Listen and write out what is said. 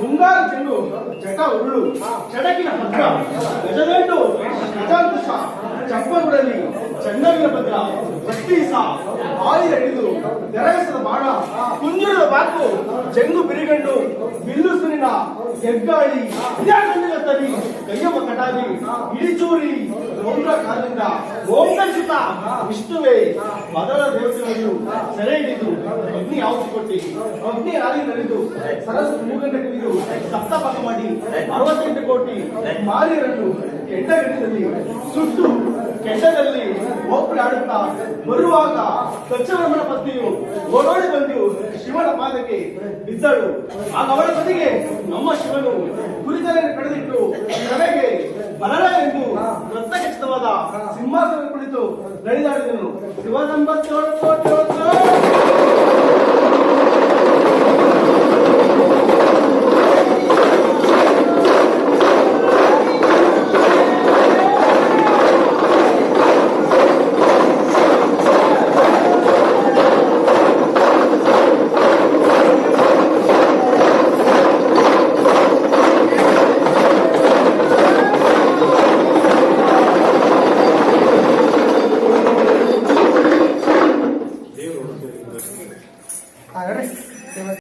ಮುಂಗಾರು ಚೆಂಡು ಜಟ ಉರುಳು ಚಡಕಿನ ಭದ್ರ ಗಜಗಂಡು ಗಜಾಂಕುಶ ಚಪ್ಪಲ್ಗಳಲ್ಲಿ ಚಂಡವಿನ ಭದ್ರ ಬತ್ತೀಸ ಬಾಯಿ ಹಿಡಿದು ನೆರವೇಸದ ಬಾಣ, ಕುಂಜುಳದ ಬಾಕು ಚೆಂಡು ಬಿರಿಗಂಡು ಹೆಗ್ಗಾಳಿ. ಇದಾಗಂಡಿನ ಕೈಯಮ್ಮ ಇಳಿಚೂರಿ ಕಾಲಿಂದ ವಿಷ್ಣುವೇ ಮೊದಲ ದೇವತೆಗಳನ್ನು ಸೆರೆ ಹಿಡಿದು, ಅಗ್ನಿ ಕೊಟ್ಟಿ ಅಗ್ನಿ ಆಲಿ ನಡೆದು ಸರಸ್ ಮೂಗಂಟೆ ಕುಡಿದು ಮಾಡಿ, ಅರವತ್ತೆಂಟು ಕೋಟಿ ಮಾರಿಯರನ್ನು ಕೆಂಡಗಟ್ಟದಲ್ಲಿ ಸುಟ್ಟು ಕೆಟ್ಟದಲ್ಲಿ ಆಡುತ್ತಾ ಬರುವಾಗ ಸ್ವಚ್ಛ ಪತ್ನಿಯು ಓಡೋಡಿ ಬಂದು ಶಿವನ ಪಾದಕ್ಕೆ ಬಿದ್ದಳು. ಆಗ ಅವಳ ಜೊತೆಗೆ ನಮ್ಮ ಶಿವನು ಕುರಿತಲೆಯನ್ನು ಕಳೆದಿಟ್ಟು ನಮಗೆ ಬರಲ ಎಂದು ರಕ್ತಖಚಿತವಾದ ಸಿಂಹಾಸನ ಕುಳಿತು ನಡೆದಾಡಿದನು ಶಿವ ಸಂಬತ್ತೇಳು ಕೋಟಿ